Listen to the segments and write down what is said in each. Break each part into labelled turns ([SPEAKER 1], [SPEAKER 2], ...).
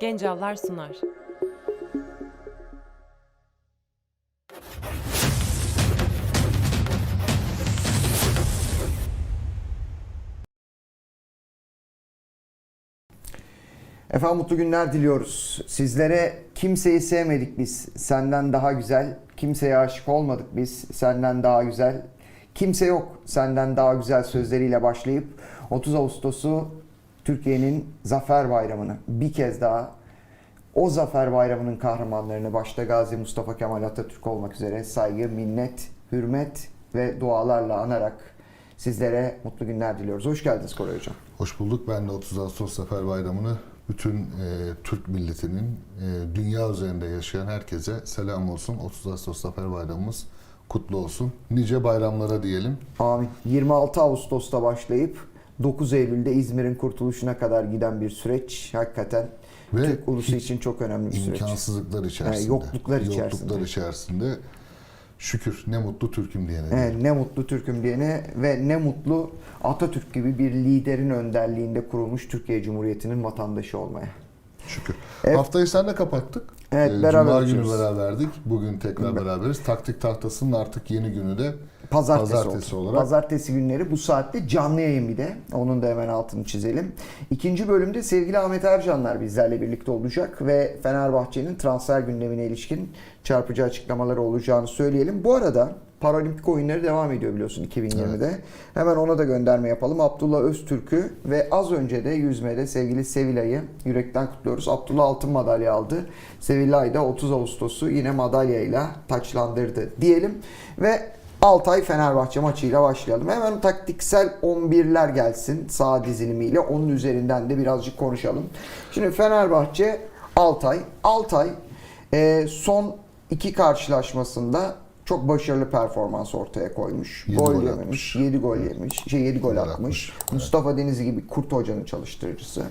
[SPEAKER 1] Gencallar sunar.
[SPEAKER 2] Efendim mutlu günler diliyoruz. Sizlere kimseyi sevmedik biz, senden daha güzel. Kimseye aşık olmadık biz, senden daha güzel. Kimse yok, senden daha güzel sözleriyle başlayıp 30 Ağustos'u Türkiye'nin Zafer Bayramı'nı bir kez daha o Zafer Bayramı'nın kahramanlarını başta Gazi Mustafa Kemal Atatürk olmak üzere saygı, minnet, hürmet ve dualarla anarak sizlere mutlu günler diliyoruz. Hoş geldiniz Koray Hocam.
[SPEAKER 3] Hoş bulduk. Ben de 30 Ağustos Zafer Bayramı'nı bütün e, Türk milletinin e, dünya üzerinde yaşayan herkese selam olsun. 30 Ağustos Zafer Bayramımız kutlu olsun. Nice bayramlara diyelim.
[SPEAKER 2] Amin. 26 Ağustos'ta başlayıp 9 Eylül'de İzmir'in kurtuluşuna kadar giden bir süreç hakikaten
[SPEAKER 3] Ve
[SPEAKER 2] Türk ulusu için çok önemli bir süreç.
[SPEAKER 3] İmkansızlıklar içerisinde.
[SPEAKER 2] yokluklar içerisinde.
[SPEAKER 3] Yokluklar içerisinde. Şükür ne mutlu Türk'üm diyene.
[SPEAKER 2] Evet, ne mutlu Türk'üm diyene ve ne mutlu Atatürk gibi bir liderin önderliğinde kurulmuş Türkiye Cumhuriyeti'nin vatandaşı olmaya.
[SPEAKER 3] Şükür.
[SPEAKER 2] Evet.
[SPEAKER 3] Haftayı senle kapattık.
[SPEAKER 2] Evet,
[SPEAKER 3] Ee,
[SPEAKER 2] beraber
[SPEAKER 3] Cuma günü beraberdik. Bugün tekrar beraberiz. Taktik tahtasının artık yeni günü de
[SPEAKER 2] Pazartesi,
[SPEAKER 3] Pazartesi
[SPEAKER 2] oldu.
[SPEAKER 3] olarak.
[SPEAKER 2] Pazartesi günleri bu saatte canlı yayın bir de. Onun da hemen altını çizelim. İkinci bölümde sevgili Ahmet Ercanlar bizlerle birlikte olacak ve Fenerbahçe'nin transfer gündemine ilişkin çarpıcı açıklamaları olacağını söyleyelim. Bu arada Paralimpik oyunları devam ediyor biliyorsun 2020'de. Hemen ona da gönderme yapalım. Abdullah Öztürk'ü ve az önce de yüzmede sevgili Sevilla'yı yürekten kutluyoruz. Abdullah altın madalya aldı. Sevilla'yı da 30 Ağustos'u yine madalyayla taçlandırdı diyelim. Ve Altay Fenerbahçe maçıyla başlayalım. Hemen taktiksel 11'ler gelsin sağ dizilimiyle. Onun üzerinden de birazcık konuşalım. Şimdi Fenerbahçe Altay. Altay e, son iki karşılaşmasında çok başarılı performans ortaya koymuş.
[SPEAKER 3] Yedi
[SPEAKER 2] gol,
[SPEAKER 3] gol atmış.
[SPEAKER 2] 7 gol yemiş, şey 7 gol
[SPEAKER 3] Gol
[SPEAKER 2] atmış.
[SPEAKER 3] atmış, evet.
[SPEAKER 2] Mustafa Denizli gibi Kurt Hoca'nın çalıştırıcısı.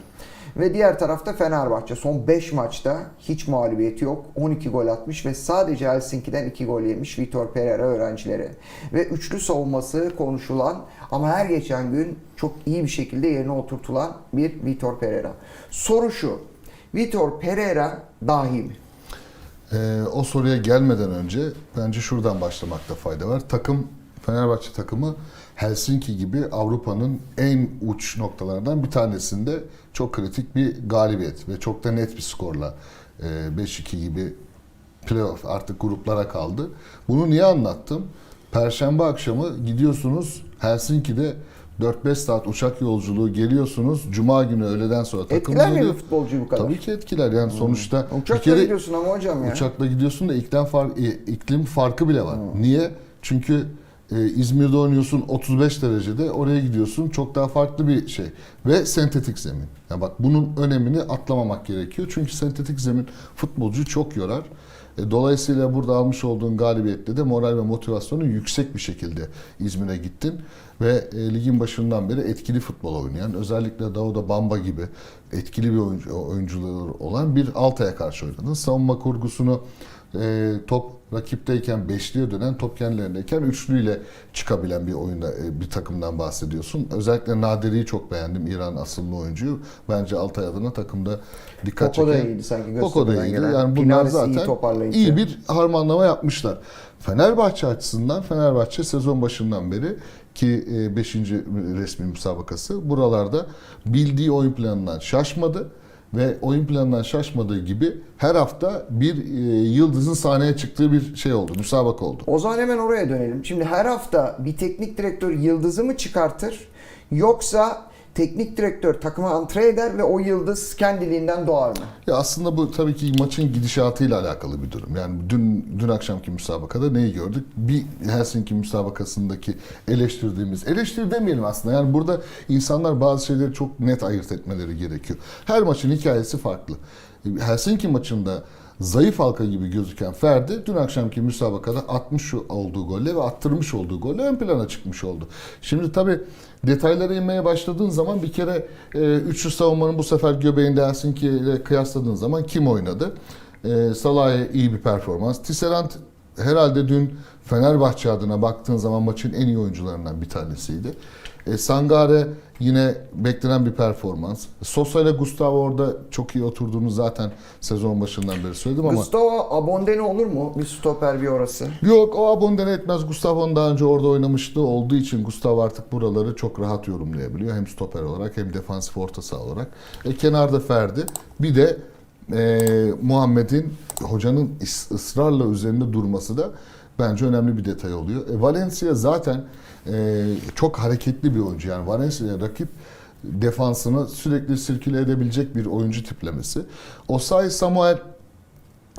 [SPEAKER 2] Ve diğer tarafta Fenerbahçe son 5 maçta hiç mağlubiyeti yok. 12 gol atmış ve sadece Helsinki'den 2 gol yemiş Vitor Pereira öğrencileri. Ve üçlü savunması konuşulan ama her geçen gün çok iyi bir şekilde yerine oturtulan bir Vitor Pereira. Soru şu. Vitor Pereira dahi mi?
[SPEAKER 3] Ee, o soruya gelmeden önce bence şuradan başlamakta fayda var. Takım Fenerbahçe takımı Helsinki gibi Avrupa'nın en uç noktalarından bir tanesinde çok kritik bir galibiyet ve çok da net bir skorla e, 5-2 gibi playoff artık gruplara kaldı. Bunu niye anlattım? Perşembe akşamı gidiyorsunuz Helsinki'de 4-5 saat uçak yolculuğu geliyorsunuz. Cuma günü öğleden sonra takım
[SPEAKER 2] Etkiler mi futbolcu bu kadar?
[SPEAKER 3] Tabii ki etkiler. Yani sonuçta bir
[SPEAKER 2] Uçakla
[SPEAKER 3] kere
[SPEAKER 2] gidiyorsun ama hocam ya.
[SPEAKER 3] Uçakla gidiyorsun da iklim, fark, e, iklim farkı bile var. Niye? Çünkü e, İzmir'de oynuyorsun 35 derecede oraya gidiyorsun çok daha farklı bir şey. Ve sentetik zemin. Ya bak bunun önemini atlamamak gerekiyor. Çünkü sentetik zemin futbolcuyu çok yorar. E, Dolayısıyla burada almış olduğun galibiyette de moral ve motivasyonu yüksek bir şekilde İzmir'e gittin. Ve e, ligin başından beri etkili futbol oynayan, özellikle Dauda Bamba gibi etkili bir oyuncu, oyuncuları olan bir Altay'a karşı oynadın. Savunma kurgusunu e, top rakipteyken beşliye dönen, top kendilerindeyken üçlüyle çıkabilen bir oyunda e, bir takımdan bahsediyorsun. Özellikle Naderi'yi çok beğendim. İran asıllı oyuncuyu. Bence Altay adına takımda dikkat
[SPEAKER 2] Koko da
[SPEAKER 3] çeken.
[SPEAKER 2] iyiydi sanki
[SPEAKER 3] Koko da iyiydi.
[SPEAKER 2] gelen.
[SPEAKER 3] Yani bunlar
[SPEAKER 2] iyi
[SPEAKER 3] zaten
[SPEAKER 2] toparlayıcı.
[SPEAKER 3] iyi bir harmanlama yapmışlar. Fenerbahçe açısından Fenerbahçe sezon başından beri ki 5. resmi müsabakası buralarda bildiği oyun planından şaşmadı ve oyun planından şaşmadığı gibi her hafta bir e, yıldızın sahneye çıktığı bir şey oldu, müsabaka oldu.
[SPEAKER 2] O zaman hemen oraya dönelim. Şimdi her hafta bir teknik direktör yıldızı mı çıkartır yoksa teknik direktör takımı antre eder ve o yıldız kendiliğinden doğar mı?
[SPEAKER 3] Ya aslında bu tabii ki maçın gidişatıyla alakalı bir durum. Yani dün dün akşamki müsabakada neyi gördük? Bir Helsinki müsabakasındaki eleştirdiğimiz, eleştir demeyelim aslında. Yani burada insanlar bazı şeyleri çok net ayırt etmeleri gerekiyor. Her maçın hikayesi farklı. Helsinki maçında zayıf halka gibi gözüken Ferdi dün akşamki müsabakada atmış olduğu golle ve attırmış olduğu golle ön plana çıkmış oldu. Şimdi tabii detaylara inmeye başladığın zaman bir kere e, üçlü savunmanın bu sefer göbeğinde Helsinki ile kıyasladığın zaman kim oynadı? E, Salah'a iyi bir performans. Tisserand herhalde dün Fenerbahçe adına baktığın zaman maçın en iyi oyuncularından bir tanesiydi. E, Sangare yine beklenen bir performans. Sosa ile Gustavo orada çok iyi oturduğunu zaten sezon başından beri söyledim ama
[SPEAKER 2] Gustavo Abondene olur mu? Bir stoper bir orası.
[SPEAKER 3] Yok o abondene etmez. Gustavo'nun daha önce orada oynamıştı. Olduğu için Gustavo artık buraları çok rahat yorumlayabiliyor. Hem stoper olarak hem defansif orta saha olarak. E, kenarda Ferdi. Bir de e, Muhammed'in hocanın ısrarla üzerinde durması da bence önemli bir detay oluyor. E, Valencia zaten e, çok hareketli bir oyuncu. Yani Valencia rakip defansını sürekli sirküle edebilecek bir oyuncu tiplemesi. Osay Samuel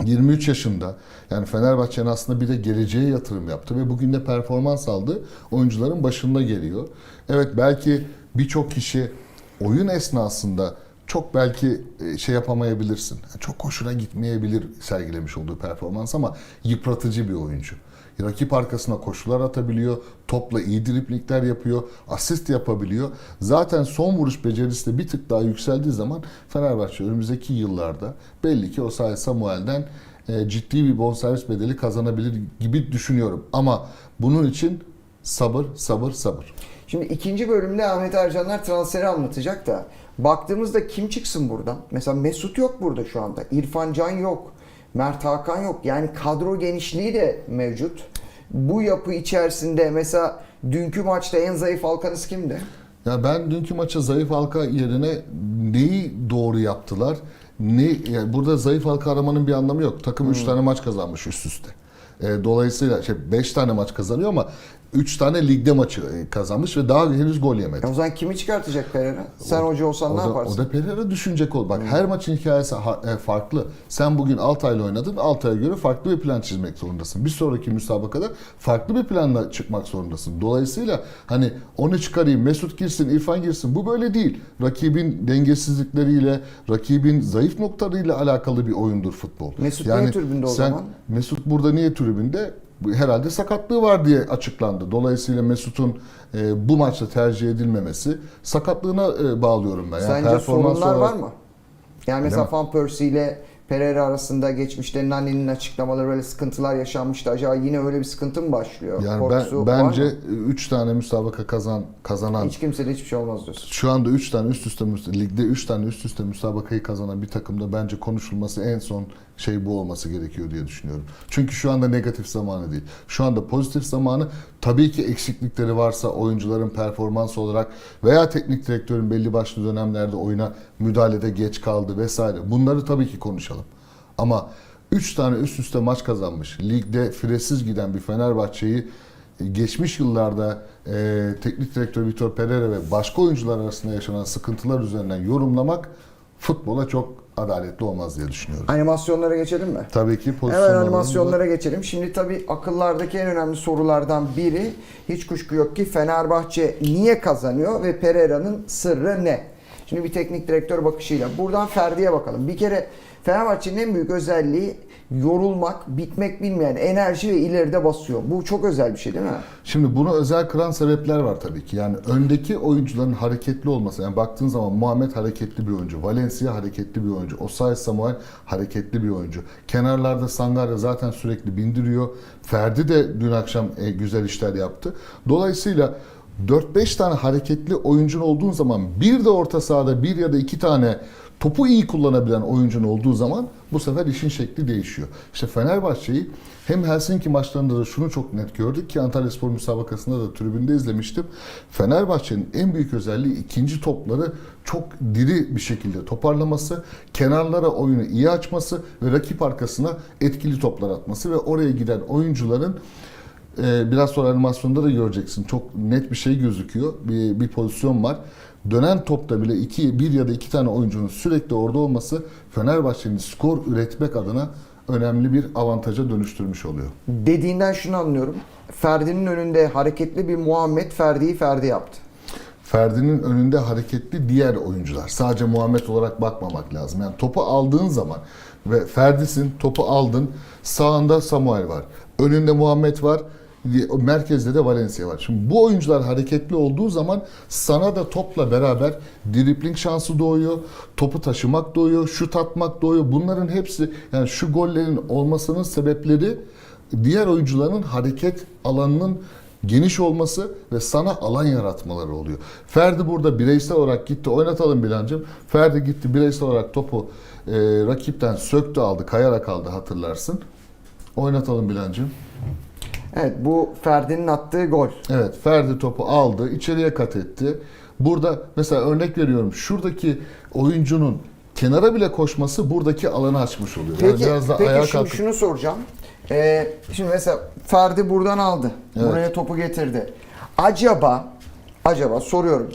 [SPEAKER 3] 23 yaşında yani Fenerbahçe'nin aslında bir de geleceğe yatırım yaptı ve bugün de performans aldı. Oyuncuların başında geliyor. Evet belki birçok kişi oyun esnasında çok belki e, şey yapamayabilirsin. Çok hoşuna gitmeyebilir sergilemiş olduğu performans ama yıpratıcı bir oyuncu. Rakip arkasına koşular atabiliyor, topla iyi driplingler yapıyor, asist yapabiliyor. Zaten son vuruş becerisi de bir tık daha yükseldiği zaman Fenerbahçe önümüzdeki yıllarda belli ki Osayi Samuel'den e, ciddi bir bonservis bedeli kazanabilir gibi düşünüyorum. Ama bunun için sabır, sabır, sabır.
[SPEAKER 2] Şimdi ikinci bölümde Ahmet Ercanlar transferi anlatacak da baktığımızda kim çıksın buradan? Mesela Mesut yok burada şu anda. İrfan Can yok. Mert Hakan yok. Yani kadro genişliği de mevcut. Bu yapı içerisinde mesela dünkü maçta en zayıf halkanız kimdi?
[SPEAKER 3] Ya ben dünkü maça zayıf halka yerine neyi doğru yaptılar? Ne yani burada zayıf halka aramanın bir anlamı yok. Takım 3 tane maç kazanmış üst üste. E, dolayısıyla şey 5 tane maç kazanıyor ama 3 tane ligde maçı e, kazanmış ve daha henüz gol yemedi.
[SPEAKER 2] E o zaman kimi çıkartacak Pereira? Sen hoca olsan
[SPEAKER 3] O
[SPEAKER 2] ne
[SPEAKER 3] da,
[SPEAKER 2] yaparsın?
[SPEAKER 3] o da Pereira düşünecek ol. Bak her maçın hikayesi e, farklı. Sen bugün Altay'la oynadın. Altay'a göre farklı bir plan çizmek zorundasın. Bir sonraki müsabakada farklı bir planla çıkmak zorundasın. Dolayısıyla hani onu çıkarayım, Mesut girsin, İrfan girsin. Bu böyle değil. Rakibin dengesizlikleriyle, rakibin zayıf noktalarıyla alakalı bir oyundur futbol.
[SPEAKER 2] Mesut niye tribünde o
[SPEAKER 3] sen-
[SPEAKER 2] zaman?
[SPEAKER 3] Mesut burada niye tribünde? Herhalde sakatlığı var diye açıklandı. Dolayısıyla Mesut'un e, bu maçta tercih edilmemesi sakatlığına e, bağlıyorum ben. Yani
[SPEAKER 2] Sence sorunlar
[SPEAKER 3] olarak-
[SPEAKER 2] var mı? Yani mesela
[SPEAKER 3] Bilemem.
[SPEAKER 2] Van Persie ile Pereira arasında geçmişte Nani'nin açıklamaları böyle sıkıntılar yaşanmıştı. Acaba yine öyle bir sıkıntı mı başlıyor?
[SPEAKER 3] Yani
[SPEAKER 2] Korkusu
[SPEAKER 3] ben, bence
[SPEAKER 2] mı?
[SPEAKER 3] 3 tane müsabaka kazan kazanan
[SPEAKER 2] Hiç kimsede hiçbir şey olmaz diyorsun.
[SPEAKER 3] şu anda 3 tane üst üste ligde 3 tane üst üste müsabakayı kazanan bir takımda bence konuşulması en son şey bu olması gerekiyor diye düşünüyorum. Çünkü şu anda negatif zamanı değil. Şu anda pozitif zamanı tabii ki eksiklikleri varsa oyuncuların performans olarak veya teknik direktörün belli başlı dönemlerde oyuna müdahalede geç kaldı vesaire. Bunları tabii ki konuşalım. Ama 3 tane üst üste maç kazanmış. Ligde firesiz giden bir Fenerbahçe'yi e, geçmiş yıllarda e, teknik direktör Vitor Pereira ve başka oyuncular arasında yaşanan sıkıntılar üzerinden yorumlamak futbola çok adaletli olmaz diye düşünüyorum.
[SPEAKER 2] Animasyonlara geçelim mi?
[SPEAKER 3] Tabii ki
[SPEAKER 2] Hemen
[SPEAKER 3] pozisyonlarımız
[SPEAKER 2] animasyonlara geçelim. Şimdi tabii akıllardaki en önemli sorulardan biri hiç kuşku yok ki Fenerbahçe niye kazanıyor ve Pereira'nın sırrı ne? Şimdi bir teknik direktör bakışıyla. Buradan Ferdi'ye bakalım. Bir kere Fenerbahçe'nin en büyük özelliği yorulmak, bitmek bilmeyen enerji ve ileride basıyor. Bu çok özel bir şey değil mi?
[SPEAKER 3] Şimdi bunu özel kılan sebepler var tabii ki. Yani öndeki oyuncuların hareketli olması. Yani baktığın zaman Muhammed hareketli bir oyuncu. Valencia hareketli bir oyuncu. Osay Samuel hareketli bir oyuncu. Kenarlarda Sangare zaten sürekli bindiriyor. Ferdi de dün akşam e, güzel işler yaptı. Dolayısıyla 4-5 tane hareketli oyuncun olduğun zaman bir de orta sahada bir ya da iki tane topu iyi kullanabilen oyuncun olduğu zaman bu sefer işin şekli değişiyor. İşte Fenerbahçe'yi hem Helsinki maçlarında da şunu çok net gördük ki Antalya Spor müsabakasında da tribünde izlemiştim. Fenerbahçe'nin en büyük özelliği ikinci topları çok diri bir şekilde toparlaması, kenarlara oyunu iyi açması ve rakip arkasına etkili toplar atması ve oraya giden oyuncuların ee, biraz sonra animasyonda da göreceksin. Çok net bir şey gözüküyor. Bir, bir pozisyon var. Dönen topta bile iki, bir ya da iki tane oyuncunun sürekli orada olması Fenerbahçe'nin skor üretmek adına önemli bir avantaja dönüştürmüş oluyor.
[SPEAKER 2] Dediğinden şunu anlıyorum. Ferdi'nin önünde hareketli bir Muhammed Ferdi'yi Ferdi yaptı.
[SPEAKER 3] Ferdi'nin önünde hareketli diğer oyuncular. Sadece Muhammed olarak bakmamak lazım. Yani topu aldığın zaman ve Ferdi'sin topu aldın. Sağında Samuel var. Önünde Muhammed var. Merkezde de Valencia var. Şimdi bu oyuncular hareketli olduğu zaman sana da topla beraber dribling şansı doğuyor. Topu taşımak doğuyor. Şut atmak doğuyor. Bunların hepsi yani şu gollerin olmasının sebepleri diğer oyuncuların hareket alanının geniş olması ve sana alan yaratmaları oluyor. Ferdi burada bireysel olarak gitti oynatalım Bilancım. Ferdi gitti bireysel olarak topu e, rakipten söktü aldı, kayarak aldı hatırlarsın. Oynatalım Bilancım.
[SPEAKER 2] Evet bu Ferdi'nin attığı gol.
[SPEAKER 3] Evet Ferdi topu aldı, içeriye kat etti. Burada mesela örnek veriyorum şuradaki oyuncunun kenara bile koşması buradaki alanı açmış oluyor. Yani
[SPEAKER 2] Peki,
[SPEAKER 3] biraz da
[SPEAKER 2] peki
[SPEAKER 3] ayağa
[SPEAKER 2] şimdi
[SPEAKER 3] kalkıp
[SPEAKER 2] şunu soracağım. Ee, şimdi mesela Ferdi buradan aldı.
[SPEAKER 3] Evet.
[SPEAKER 2] Buraya topu getirdi. Acaba acaba soruyorum.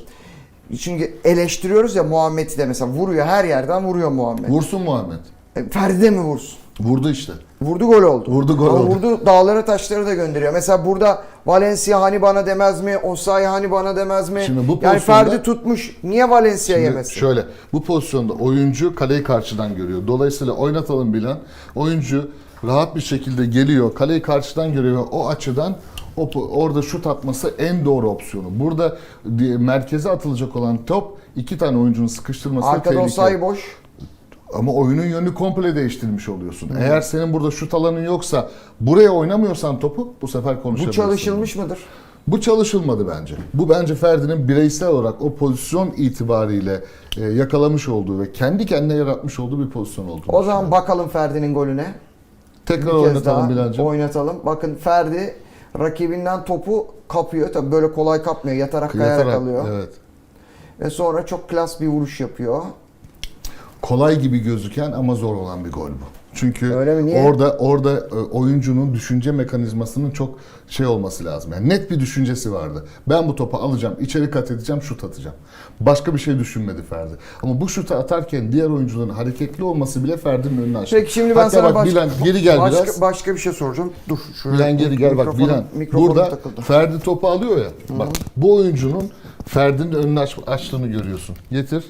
[SPEAKER 2] Çünkü eleştiriyoruz ya Muhammed'i de mesela vuruyor her yerden vuruyor Muhammed.
[SPEAKER 3] vursun Muhammed.
[SPEAKER 2] E, Ferdi de mi vursun?
[SPEAKER 3] Vurdu işte.
[SPEAKER 2] Vurdu gol oldu.
[SPEAKER 3] Vurdu, gol
[SPEAKER 2] Ama
[SPEAKER 3] oldu.
[SPEAKER 2] Vurdu dağlara taşları da gönderiyor. Mesela burada Valencia hani bana demez mi? Osayi hani bana demez mi?
[SPEAKER 3] Şimdi bu
[SPEAKER 2] yani
[SPEAKER 3] pozisyonda-
[SPEAKER 2] Ferdi tutmuş. Niye Valencia
[SPEAKER 3] Şimdi
[SPEAKER 2] yemesin?
[SPEAKER 3] şöyle bu pozisyonda oyuncu kaleyi karşıdan görüyor. Dolayısıyla oynatalım bilen oyuncu rahat bir şekilde geliyor. Kaleyi karşıdan görüyor ve o açıdan o, orada şut atması en doğru opsiyonu. Burada di- merkeze atılacak olan top iki tane oyuncunun sıkıştırması
[SPEAKER 2] Arkada
[SPEAKER 3] tehlikeli.
[SPEAKER 2] Osayi boş.
[SPEAKER 3] Ama oyunun yönünü komple değiştirmiş oluyorsun. Eğer senin burada şut alanın yoksa buraya oynamıyorsan topu bu sefer
[SPEAKER 2] Bu
[SPEAKER 3] konuşabilirsin.
[SPEAKER 2] çalışılmış mıdır?
[SPEAKER 3] Bu çalışılmadı bence. Bu bence Ferdi'nin bireysel olarak o pozisyon itibariyle e, yakalamış olduğu ve kendi kendine yaratmış olduğu bir pozisyon oldu.
[SPEAKER 2] O zaman bakalım Ferdi'nin golüne.
[SPEAKER 3] tekrar
[SPEAKER 2] Bir
[SPEAKER 3] oynatalım Bilal'cim.
[SPEAKER 2] oynatalım. Bakın Ferdi rakibinden topu kapıyor. Tabii böyle kolay kapmıyor. Yatarak kayarak
[SPEAKER 3] Yatarak,
[SPEAKER 2] alıyor.
[SPEAKER 3] Evet.
[SPEAKER 2] Ve sonra çok klas bir vuruş yapıyor.
[SPEAKER 3] Kolay gibi gözüken ama zor olan bir gol bu. Çünkü orada orada e, oyuncunun düşünce mekanizmasının çok şey olması lazım. Yani net bir düşüncesi vardı. Ben bu topu alacağım, içeri kat edeceğim, şut atacağım. Başka bir şey düşünmedi Ferdi. Ama bu şutu atarken diğer oyuncuların hareketli olması bile Ferdi'nin önünü açtı.
[SPEAKER 2] Peki şimdi ben
[SPEAKER 3] Hatta
[SPEAKER 2] sana
[SPEAKER 3] bak,
[SPEAKER 2] başka,
[SPEAKER 3] Bilen, geri gel
[SPEAKER 2] başka,
[SPEAKER 3] biraz.
[SPEAKER 2] başka bir şey soracağım. Dur. Şuraya
[SPEAKER 3] Bilen geri gel bak Bilen. Burada
[SPEAKER 2] takıldı.
[SPEAKER 3] Ferdi topu alıyor ya. Bak bu oyuncunun Ferdi'nin önünü aç, açtığını görüyorsun. Getir.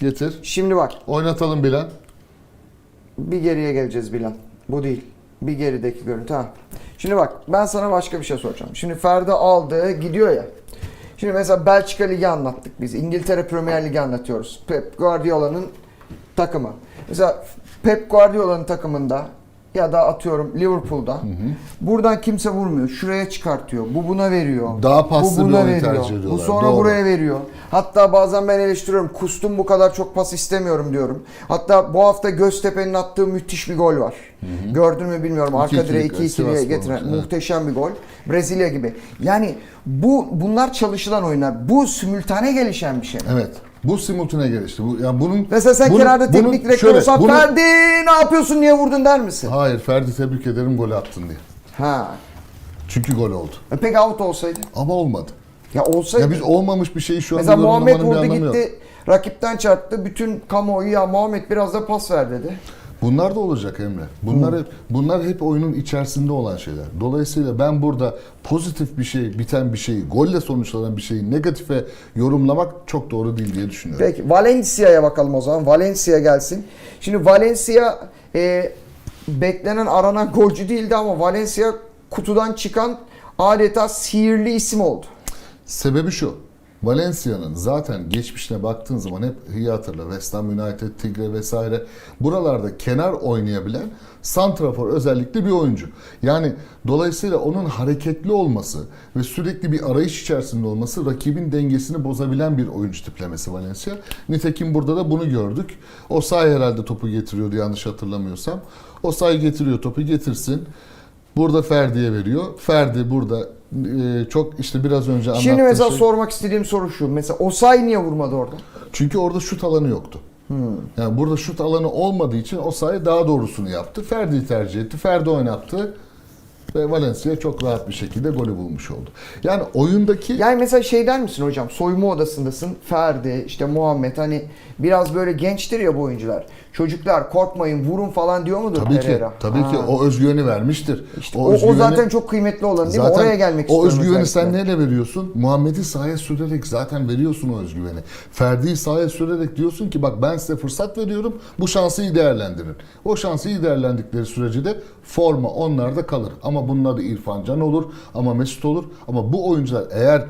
[SPEAKER 3] Getir.
[SPEAKER 2] Şimdi bak.
[SPEAKER 3] Oynatalım Bilen.
[SPEAKER 2] Bir geriye geleceğiz Bilan. Bu değil. Bir gerideki görüntü ha. Şimdi bak ben sana başka bir şey soracağım. Şimdi Ferdi aldı gidiyor ya. Şimdi mesela Belçika Ligi anlattık biz. İngiltere Premier Ligi anlatıyoruz. Pep Guardiola'nın takımı. Mesela Pep Guardiola'nın takımında ya da atıyorum Liverpool'da. Buradan kimse vurmuyor. Şuraya çıkartıyor. Bu buna veriyor.
[SPEAKER 3] Daha paslı
[SPEAKER 2] bu
[SPEAKER 3] bir
[SPEAKER 2] buna
[SPEAKER 3] oyun
[SPEAKER 2] veriyor.
[SPEAKER 3] tercih
[SPEAKER 2] Bu
[SPEAKER 3] ediyorlar.
[SPEAKER 2] sonra
[SPEAKER 3] Doğru.
[SPEAKER 2] buraya veriyor. Hatta bazen ben eleştiriyorum. Kustum bu kadar çok pas istemiyorum diyorum. Hatta bu hafta Göztepe'nin attığı müthiş bir gol var. Gördün mü bilmiyorum. Arka
[SPEAKER 3] 2-2'lik,
[SPEAKER 2] direğe 2-2'liye
[SPEAKER 3] Sivasspor
[SPEAKER 2] getiren
[SPEAKER 3] maçı, evet.
[SPEAKER 2] muhteşem bir gol. Brezilya gibi. Yani bu bunlar çalışılan oyunlar. Bu simültane gelişen bir şey.
[SPEAKER 3] Evet. Bu simultane gelişti. Bu, yani bunun,
[SPEAKER 2] Mesela sen
[SPEAKER 3] bunun-
[SPEAKER 2] kenarda
[SPEAKER 3] bunun-
[SPEAKER 2] teknik direktör
[SPEAKER 3] şöyle,
[SPEAKER 2] olsan
[SPEAKER 3] bunun-
[SPEAKER 2] Ferdi ne yapıyorsun niye vurdun der misin?
[SPEAKER 3] Hayır Ferdi tebrik ederim golü attın diye.
[SPEAKER 2] Ha.
[SPEAKER 3] Çünkü gol oldu.
[SPEAKER 2] E peki out olsaydı?
[SPEAKER 3] Ama olmadı.
[SPEAKER 2] Ya olsaydı.
[SPEAKER 3] Ya biz olmamış bir şeyi şu an
[SPEAKER 2] Mesela Muhammed vurdu
[SPEAKER 3] anlamı yok.
[SPEAKER 2] gitti. Rakipten çarptı. Bütün kamuoyu ya Muhammed biraz da pas ver dedi.
[SPEAKER 3] Bunlar da olacak Emre. Bunlar hep bunlar hep oyunun içerisinde olan şeyler. Dolayısıyla ben burada pozitif bir şey, biten bir şeyi, golle sonuçlanan bir şeyi negatife yorumlamak çok doğru değil diye düşünüyorum.
[SPEAKER 2] Peki Valencia'ya bakalım o zaman. Valencia gelsin. Şimdi Valencia e, beklenen aranan golcü değildi ama Valencia kutudan çıkan adeta sihirli isim oldu.
[SPEAKER 3] Sebebi şu. Valencia'nın zaten geçmişine baktığın zaman hep iyi hatırla West Ham United, Tigre vesaire buralarda kenar oynayabilen santrafor özellikle bir oyuncu. Yani dolayısıyla onun hareketli olması ve sürekli bir arayış içerisinde olması rakibin dengesini bozabilen bir oyuncu tiplemesi Valencia. Nitekim burada da bunu gördük. O herhalde topu getiriyordu yanlış hatırlamıyorsam. O getiriyor topu getirsin. Burada Ferdi'ye veriyor. Ferdi burada e, çok işte biraz önce anlattığım
[SPEAKER 2] Şimdi mesela
[SPEAKER 3] şey.
[SPEAKER 2] sormak istediğim soru şu. Mesela Osay niye vurmadı orada?
[SPEAKER 3] Çünkü orada şut alanı yoktu.
[SPEAKER 2] Hmm.
[SPEAKER 3] Yani burada şut alanı olmadığı için o sayı daha doğrusunu yaptı. Ferdi'yi tercih etti. Ferdi oynattı. Ve Valencia çok rahat bir şekilde golü bulmuş oldu. Yani oyundaki
[SPEAKER 2] Yani mesela şey der misin hocam? Soyunma odasındasın. Ferdi, işte Muhammed hani biraz böyle gençtir ya bu oyuncular. Çocuklar korkmayın, vurun falan diyor mudur
[SPEAKER 3] tabii ki
[SPEAKER 2] Pereira?
[SPEAKER 3] tabii ki
[SPEAKER 2] Ha.
[SPEAKER 3] o özgüveni vermiştir.
[SPEAKER 2] İşte o, o
[SPEAKER 3] özgüveni-
[SPEAKER 2] zaten çok kıymetli olan değil mi? Oraya gelmek
[SPEAKER 3] o
[SPEAKER 2] istiyorum
[SPEAKER 3] özgüveni
[SPEAKER 2] özellikle.
[SPEAKER 3] sen neyle veriyorsun? Muhammed'i sahaya sürerek zaten veriyorsun o özgüveni. Ferdi'yi sahaya sürerek diyorsun ki bak ben size fırsat veriyorum. Bu şansı iyi değerlendirin. O şansı iyi değerlendikleri sürece de forma onlarda kalır. Ama bunun adı İrfan Can olur ama Mesut olur. Ama bu oyuncular eğer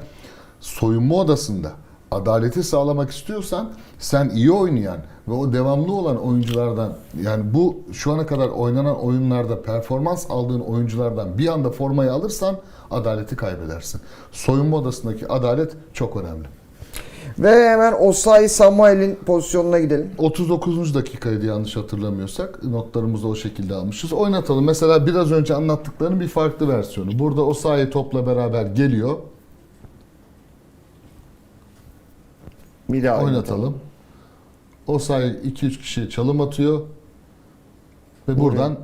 [SPEAKER 3] soyunma odasında adaleti sağlamak istiyorsan sen iyi oynayan ve o devamlı olan oyunculardan yani bu şu ana kadar oynanan oyunlarda performans aldığın oyunculardan bir anda formayı alırsan adaleti kaybedersin. Soyunma odasındaki adalet çok önemli.
[SPEAKER 2] Ve hemen Osayi Samuel'in pozisyonuna gidelim.
[SPEAKER 3] 39. dakikaydı yanlış hatırlamıyorsak. Notlarımızı o şekilde almışız. Oynatalım. Mesela biraz önce anlattıklarının bir farklı versiyonu. Burada Osayi topla beraber geliyor.
[SPEAKER 2] Bir daha
[SPEAKER 3] Oynatalım. Osayi 2-3 kişiye çalım atıyor. Ve buradan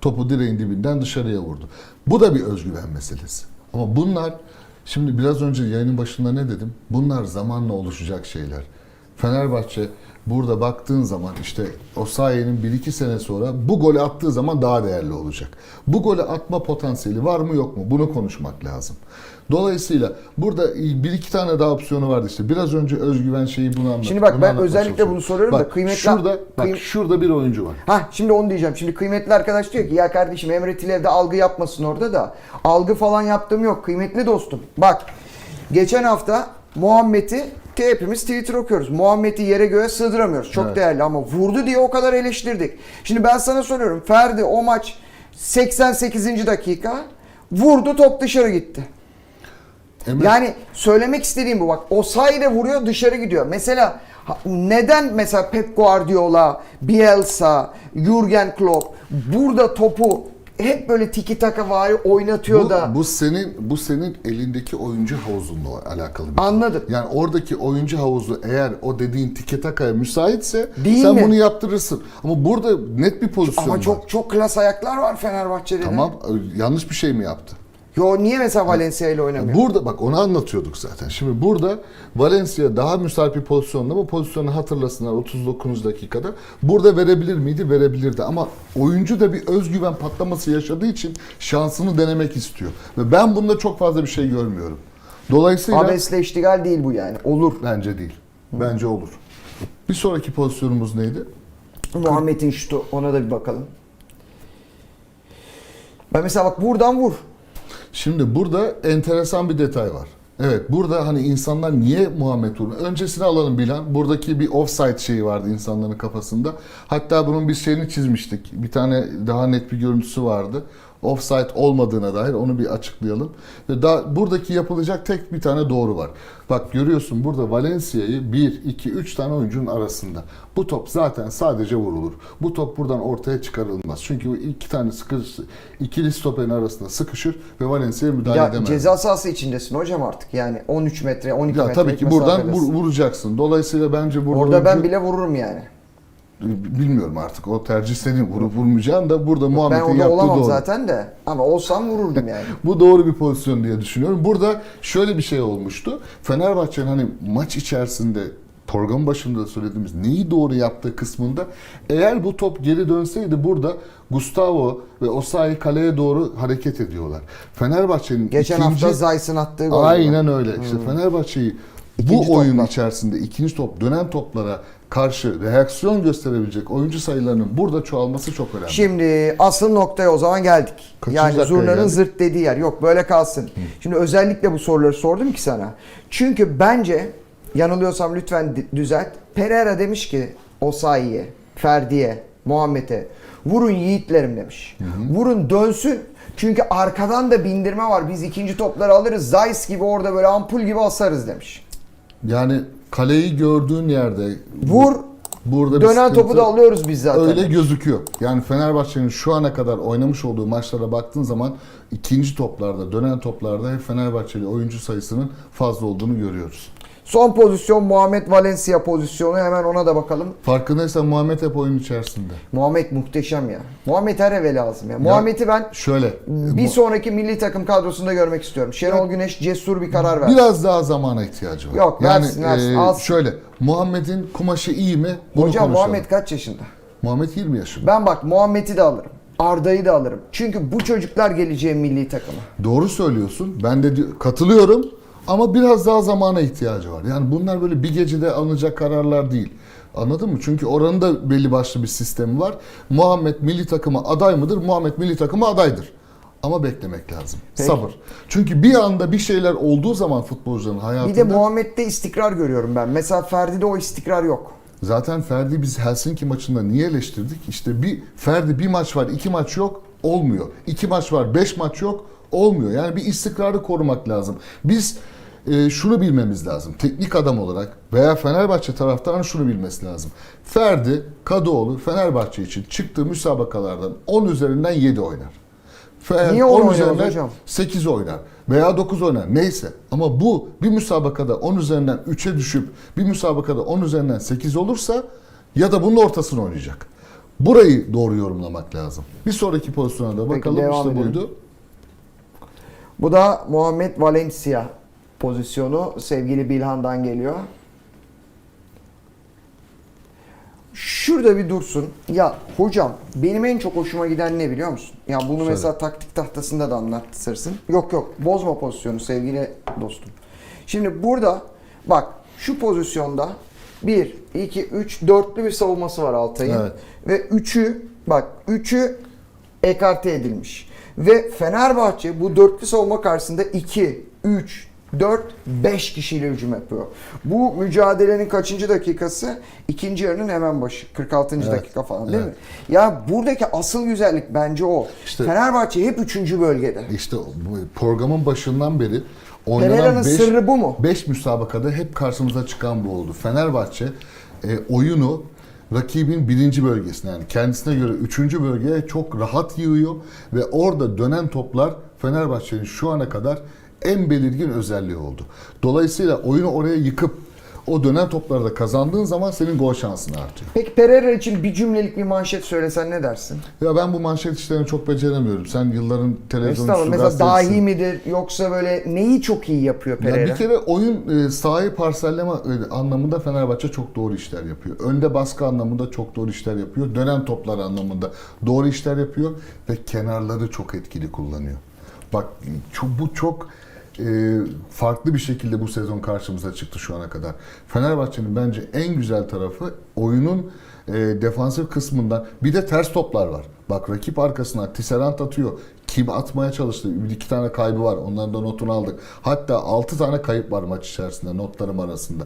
[SPEAKER 3] topu direğin dibinden dışarıya vurdu. Bu da bir özgüven meselesi. Ama bunlar şimdi biraz önce yayının başında ne dedim? Bunlar zamanla oluşacak şeyler. Fenerbahçe burada baktığın zaman işte Osayi'nin 1-2 sene sonra bu golü attığı zaman daha değerli olacak. Bu golü atma potansiyeli var mı yok mu? Bunu konuşmak lazım. Dolayısıyla burada bir iki tane daha opsiyonu vardı işte. Biraz önce özgüven şeyi bunu anlattı.
[SPEAKER 2] Şimdi bak
[SPEAKER 3] Bunu
[SPEAKER 2] ben özellikle
[SPEAKER 3] çalışıyorum.
[SPEAKER 2] bunu soruyorum da
[SPEAKER 3] Bak,
[SPEAKER 2] kıymetli-
[SPEAKER 3] Şurada, bak
[SPEAKER 2] kıym-
[SPEAKER 3] şurada bir oyuncu var.
[SPEAKER 2] Ha şimdi onu diyeceğim. Şimdi kıymetli arkadaş diyor ki ya kardeşim Emre Tilev de algı yapmasın orada da. Algı falan yaptığım yok. Kıymetli dostum. Bak geçen hafta Muhammed'i hepimiz Twitter okuyoruz. Muhammed'i yere göğe sığdıramıyoruz. Çok
[SPEAKER 3] Evet.
[SPEAKER 2] değerli ama vurdu diye o kadar eleştirdik. Şimdi ben sana soruyorum. Ferdi o maç 88. dakika vurdu top dışarı gitti.
[SPEAKER 3] Emre,
[SPEAKER 2] Yani söylemek istediğim bu bak. O sayede vuruyor dışarı gidiyor. Mesela neden mesela Pep Guardiola, Bielsa, Jurgen Klopp burada topu hep böyle tiki taka vari oynatıyor
[SPEAKER 3] bu,
[SPEAKER 2] da
[SPEAKER 3] bu senin bu senin elindeki oyuncu havuzunla alakalı bir şey.
[SPEAKER 2] Anladım.
[SPEAKER 3] Yani oradaki oyuncu havuzu eğer o dediğin tiki takaya müsaitse
[SPEAKER 2] Değil
[SPEAKER 3] sen
[SPEAKER 2] mi?
[SPEAKER 3] bunu yaptırırsın. Ama burada net bir pozisyon
[SPEAKER 2] ama
[SPEAKER 3] var.
[SPEAKER 2] çok çok klas ayaklar var Fenerbahçe'de. de.
[SPEAKER 3] Tamam yanlış bir şey mi yaptı?
[SPEAKER 2] Yo niye mesela Valencia ile oynamıyor?
[SPEAKER 3] Burada bak onu anlatıyorduk zaten. Şimdi burada Valencia daha müsait bir pozisyonda bu pozisyonu hatırlasınlar 39. dakikada. Burada verebilir miydi? Verebilirdi. Ama oyuncu da bir özgüven patlaması yaşadığı için şansını denemek istiyor. Ve ben bunda çok fazla bir şey görmüyorum. Dolayısıyla
[SPEAKER 2] Abesle iştigal değil bu yani. Olur.
[SPEAKER 3] bence değil. Bence olur. Bir sonraki pozisyonumuz neydi?
[SPEAKER 2] Muhammed'in şutu ona da bir bakalım. Ben mesela bak buradan vur.
[SPEAKER 3] Şimdi burada enteresan bir detay var. Evet burada hani insanlar niye Muhammed Uğur'un öncesini alalım Bilan. Buradaki bir offside şeyi vardı insanların kafasında. Hatta bunun bir şeyini çizmiştik. Bir tane daha net bir görüntüsü vardı. Offside olmadığına dair onu bir açıklayalım. Ve daha buradaki yapılacak tek bir tane doğru var. Bak görüyorsun burada Valencia'yı 1, 2, 3 tane oyuncunun arasında. Bu top zaten sadece vurulur. Bu top buradan ortaya çıkarılmaz. Çünkü bu iki tane sıkış, ikili stoperin arasında sıkışır ve Valencia'ya müdahale
[SPEAKER 2] Ya
[SPEAKER 3] edemez.
[SPEAKER 2] ceza sahası içindesin hocam artık. Yani 13 metre, 12
[SPEAKER 3] Ya
[SPEAKER 2] metre
[SPEAKER 3] tabii ki buradan vur- vuracaksın. Dolayısıyla bence burada
[SPEAKER 2] Orada ben
[SPEAKER 3] oyuncu-
[SPEAKER 2] bile vururum yani.
[SPEAKER 3] Bilmiyorum artık o tercih senin vurup vurmayacağın da burada Muhammed'in yaptığı
[SPEAKER 2] olamam
[SPEAKER 3] doğru.
[SPEAKER 2] zaten de. Ama olsam vururdum yani.
[SPEAKER 3] Bu doğru bir pozisyon diye düşünüyorum. Burada şöyle bir şey olmuştu. Fenerbahçe'nin hani maç içerisinde program başında da söylediğimiz neyi doğru yaptığı kısmında eğer bu top geri dönseydi burada Gustavo ve Osayi kaleye doğru hareket ediyorlar. Fenerbahçe'nin
[SPEAKER 2] Geçen
[SPEAKER 3] ikinci...
[SPEAKER 2] hafta Zayt'sın attığı gol.
[SPEAKER 3] Aynen öyle. İşte Fenerbahçe'yi
[SPEAKER 2] İkinci
[SPEAKER 3] bu oyun
[SPEAKER 2] toplar.
[SPEAKER 3] içerisinde ikinci top dönen toplara karşı reaksiyon gösterebilecek oyuncu sayılarının burada çoğalması çok önemli.
[SPEAKER 2] Şimdi asıl noktaya o zaman geldik.
[SPEAKER 3] Kaçıncı
[SPEAKER 2] yani zurnanın
[SPEAKER 3] geldik?
[SPEAKER 2] zırt dediği yer. Yok böyle kalsın. Şimdi özellikle bu soruları sordum ki sana. Çünkü bence yanılıyorsam lütfen düzelt. Pereira demiş ki Osayi'ye, Ferdi'ye, Muhammed'e vurun yiğitlerim demiş. Vurun dönsün. Çünkü arkadan da bindirme var. Biz ikinci topları alırız. Zeiss gibi orada böyle ampul gibi asarız demiş.
[SPEAKER 3] Yani kaleyi gördüğün yerde
[SPEAKER 2] Vur.
[SPEAKER 3] burada bir
[SPEAKER 2] Dönen
[SPEAKER 3] sıkıntı
[SPEAKER 2] topu da alıyoruz biz zaten.
[SPEAKER 3] Öyle gözüküyor. Yani Fenerbahçe'nin şu ana kadar oynamış olduğu maçlara baktığın zaman ikinci toplarda, dönen toplarda hep Fenerbahçeli oyuncu sayısının fazla olduğunu görüyoruz.
[SPEAKER 2] Son pozisyon Muhammed Valencia pozisyonu. Hemen ona da bakalım.
[SPEAKER 3] Farkındaysan Muhammed hep oyun içerisinde.
[SPEAKER 2] Muhammed muhteşem ya. Muhammed her eve lazım ya. Muhammed'i ben
[SPEAKER 3] Şöyle
[SPEAKER 2] bir sonraki milli takım kadrosunda görmek istiyorum. Şenol Güneş cesur bir karar verdi.
[SPEAKER 3] Biraz daha zamana ihtiyacı var.
[SPEAKER 2] Yok, versin, versin,
[SPEAKER 3] e,
[SPEAKER 2] alsın.
[SPEAKER 3] şöyle Muhammed'in kumaşı iyi mi? Bunu
[SPEAKER 2] Hocam
[SPEAKER 3] konuşalım.
[SPEAKER 2] Muhammed kaç yaşında?
[SPEAKER 3] Muhammed 20 yaşında.
[SPEAKER 2] Ben bak Muhammed'i de alırım. Arda'yı da alırım. Çünkü bu çocuklar geleceğin milli takımı.
[SPEAKER 3] Doğru söylüyorsun. Ben de katılıyorum. Ama biraz daha zamana ihtiyacı var. Yani bunlar böyle bir gecede alınacak kararlar değil. Anladın mı? Çünkü oranın da belli başlı bir sistemi var. Muhammed milli takıma aday mıdır? Muhammed milli takıma adaydır. ama beklemek lazım.
[SPEAKER 2] Peki.
[SPEAKER 3] Sabır. Çünkü bir anda bir şeyler olduğu zaman futbolcuların
[SPEAKER 2] Bir
[SPEAKER 3] hayatında
[SPEAKER 2] de Muhammed'de istikrar görüyorum ben. Mesela Ferdi'de o istikrar yok.
[SPEAKER 3] zaten Ferdi biz Helsinki maçında niye eleştirdik? İşte bir Ferdi bir maç var, iki maç yok, olmuyor. İki maç var, beş maç yok, olmuyor. Yani bir istikrarı korumak lazım. Biz e, şunu bilmemiz lazım. Teknik adam olarak veya Fenerbahçe taraftarının şunu bilmesi lazım. Ferdi Kadıoğlu Fenerbahçe için çıktığı müsabakalardan 10 üzerinden 7 oynar. Fe-
[SPEAKER 2] Niye
[SPEAKER 3] 10
[SPEAKER 2] on oynamaz
[SPEAKER 3] üzerinden
[SPEAKER 2] hocam?
[SPEAKER 3] 8 oynar veya 9 oynar neyse. Ama bu bir müsabakada 10 üzerinden 3'e düşüp bir müsabakada 10 üzerinden 8 olursa ya da bunun ortasını oynayacak. Burayı doğru yorumlamak lazım. Bir sonraki pozisyona da
[SPEAKER 2] Peki,
[SPEAKER 3] bakalım
[SPEAKER 2] devam
[SPEAKER 3] işte
[SPEAKER 2] edelim.
[SPEAKER 3] buydu.
[SPEAKER 2] Bu da Muhammed Valencia pozisyonu sevgili Bilhan'dan geliyor. Şurada bir dursun. Ya hocam benim en çok hoşuma giden ne biliyor musun? Ya bunu
[SPEAKER 3] Söyle.
[SPEAKER 2] mesela taktik tahtasında da anlatırsın. Yok yok bozma pozisyonu sevgili dostum. Şimdi burada bak şu pozisyonda 1, 2, 3, dörtlü bir savunması var Altay'ın.
[SPEAKER 3] Evet.
[SPEAKER 2] Ve 3'ü bak 3'ü ekarte edilmiş. Ve Fenerbahçe bu dörtlü savunma karşısında 2, 3, 4, 5 kişiyle hücum yapıyor. Bu mücadelenin kaçıncı dakikası? İkinci yarının hemen başı. 46.
[SPEAKER 3] Evet.
[SPEAKER 2] dakika falan değil
[SPEAKER 3] Evet.
[SPEAKER 2] mi? Ya buradaki asıl güzellik bence o.
[SPEAKER 3] İşte-
[SPEAKER 2] Fenerbahçe hep 3. bölgede.
[SPEAKER 3] İşte bu programın başından beri oynanan 5
[SPEAKER 2] sırrı bu mu?
[SPEAKER 3] 5 müsabakada hep karşımıza çıkan bu oldu. Fenerbahçe e, oyunu rakibin birinci bölgesine yani kendisine göre üçüncü bölgeye çok rahat yığıyor ve orada dönen toplar Fenerbahçe'nin şu ana kadar en belirgin özelliği oldu. Dolayısıyla oyunu oraya yıkıp o dönen topları da kazandığın zaman senin gol şansın artıyor.
[SPEAKER 2] Peki Pereira için bir cümlelik bir manşet söylesen ne dersin?
[SPEAKER 3] Ya ben bu manşet işlerini çok beceremiyorum. Sen yılların televizyon
[SPEAKER 2] Estağfurullah. Mesela
[SPEAKER 3] gazetecisin.
[SPEAKER 2] dahi midir yoksa böyle neyi çok iyi yapıyor
[SPEAKER 3] Ya
[SPEAKER 2] Pereira?
[SPEAKER 3] bir kere oyun e, sahayı parselleme e, anlamında Fenerbahçe çok doğru işler yapıyor. Önde baskı anlamında çok doğru işler yapıyor. Dönen toplar anlamında doğru işler yapıyor ve kenarları çok etkili kullanıyor. Bak çok, bu çok e, farklı bir şekilde bu sezon karşımıza çıktı şu ana kadar. Fenerbahçe'nin bence en güzel tarafı oyunun e, defansif kısmından bir de ters toplar var. Bak rakip arkasına Tisserand atıyor. Kim atmaya çalıştı? Bir iki tane kaybı var. Onların da notunu aldık. Hatta 6 tane kayıp var maç içerisinde notlarım arasında.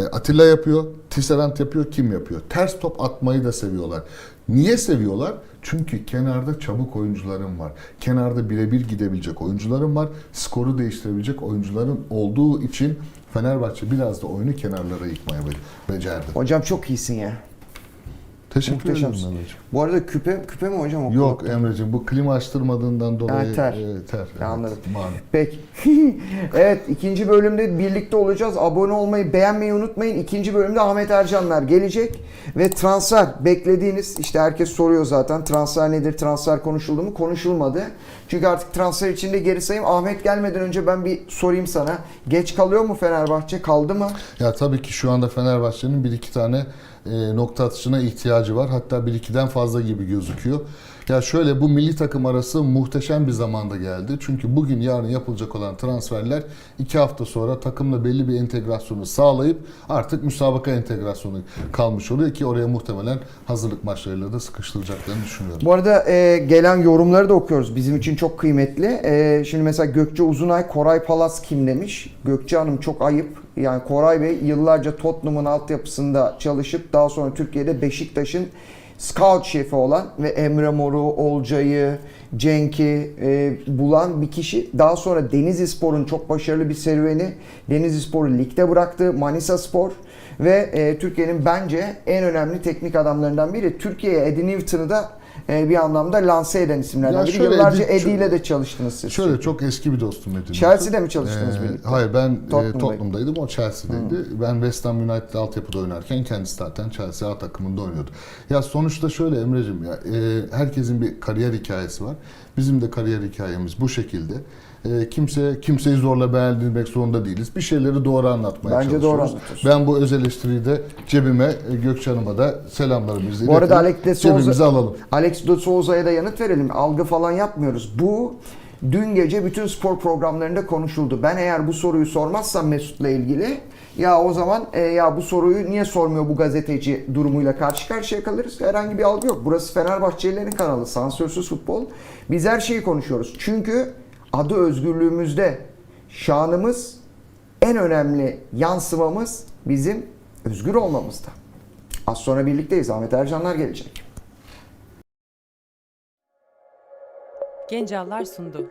[SPEAKER 3] E, Atilla yapıyor, Tisserand yapıyor, kim yapıyor? Ters top atmayı da seviyorlar. Niye seviyorlar? Çünkü kenarda çabuk oyuncularım var. Kenarda birebir gidebilecek oyuncularım var. Skoru değiştirebilecek oyuncuların olduğu için Fenerbahçe biraz da oyunu kenarlara yıkmaya be- becerdi.
[SPEAKER 2] Hocam çok iyisin ya.
[SPEAKER 3] Teşekkür ederim
[SPEAKER 2] Muhteşemsin.
[SPEAKER 3] Mehmetciğim.
[SPEAKER 2] Bu arada küpe küpe mi hocam? o
[SPEAKER 3] Yok? Emre'ciğim bu klima açtırmadığından dolayı
[SPEAKER 2] Ha, ter.
[SPEAKER 3] e, ter. evet,
[SPEAKER 2] anladım.
[SPEAKER 3] malum.
[SPEAKER 2] Peki. evet ikinci bölümde birlikte olacağız. Abone olmayı, beğenmeyi unutmayın. İkinci bölümde Ahmet Ercanlar gelecek. Ve transfer beklediğiniz işte herkes soruyor zaten transfer nedir, transfer konuşuldu mu? Konuşulmadı. Çünkü artık transfer içinde geri sayım. Ahmet gelmeden önce ben bir sorayım sana. Geç kalıyor mu Fenerbahçe? Kaldı mı?
[SPEAKER 3] Ya tabii ki şu anda Fenerbahçe'nin bir iki tane nokta atışına ihtiyacı var. Hatta bir ikiden fazla gibi gözüküyor. Ya şöyle bu milli takım arası muhteşem bir zamanda geldi. Çünkü bugün yarın yapılacak olan transferler iki hafta sonra takımla belli bir entegrasyonu sağlayıp artık müsabaka entegrasyonu kalmış oluyor ki oraya muhtemelen hazırlık maçlarıyla da sıkıştıracaklarını düşünüyorum.
[SPEAKER 2] Bu arada e, gelen yorumları da okuyoruz. Bizim için çok kıymetli. E, şimdi mesela Gökçe Uzunay, Koray Palas kim demiş? Gökçe Hanım çok ayıp. Yani Koray Bey yıllarca Tottenham'ın altyapısında çalışıp daha sonra Türkiye'de Beşiktaş'ın scout şefi olan ve Emre Mor'u, Olcay'ı, Cenk'i e, bulan bir kişi. Daha sonra Denizli Spor'un çok başarılı bir serüveni. Denizli Spor'u ligde bıraktı. Manisa Spor ve e, Türkiye'nin bence en önemli teknik adamlarından biri. Türkiye'ye Eddie Newton'u da e, bir anlamda lanse eden isimlerden
[SPEAKER 3] Ya
[SPEAKER 2] biri.
[SPEAKER 3] şöyle
[SPEAKER 2] Yıllarca
[SPEAKER 3] Eddie-
[SPEAKER 2] Eddie ile de çalıştınız siz.
[SPEAKER 3] Şöyle çok eski bir dostum Metin.
[SPEAKER 2] Chelsea'de mi çalıştınız
[SPEAKER 3] Ee,
[SPEAKER 2] birlikte?
[SPEAKER 3] Hayır ben e,
[SPEAKER 2] Tottenham'daydım.
[SPEAKER 3] Tottenham'daydım o Chelsea'deydi. Ben West Ham United altyapıda oynarken kendisi zaten Chelsea A takımında oynuyordu. Ya sonuçta şöyle Emre'cim ya e, herkesin bir kariyer hikayesi var. Bizim de kariyer hikayemiz bu şekilde. E, kimse kimseyi zorla beğendirmek zorunda değiliz. Bir şeyleri doğru anlatmaya
[SPEAKER 2] Bence doğru
[SPEAKER 3] çalışıyoruz.
[SPEAKER 2] anlatıyorsun.
[SPEAKER 3] Ben bu öz eleştiriyi de cebime e, Gökçe Hanım'a da selamlarımızı
[SPEAKER 2] Bu arada
[SPEAKER 3] iletelim.
[SPEAKER 2] Alex de Souza-
[SPEAKER 3] Cebimize alalım.
[SPEAKER 2] Alex de Souza'ya da yanıt verelim. Algı falan yapmıyoruz. Bu dün gece bütün spor programlarında konuşuldu. Ben eğer bu soruyu sormazsam Mesut'la ilgili Ya o zaman e, ya bu soruyu niye sormuyor bu gazeteci durumuyla karşı karşıya kalırız. Herhangi bir algı yok. Burası Fenerbahçelilerin kanalı. Sansürsüz futbol. Biz her şeyi konuşuyoruz. Çünkü adı özgürlüğümüzde şanımız en önemli yansımamız bizim özgür olmamızda. Az sonra birlikteyiz. Ahmet Ercanlar gelecek.
[SPEAKER 1] Gencaller sundu.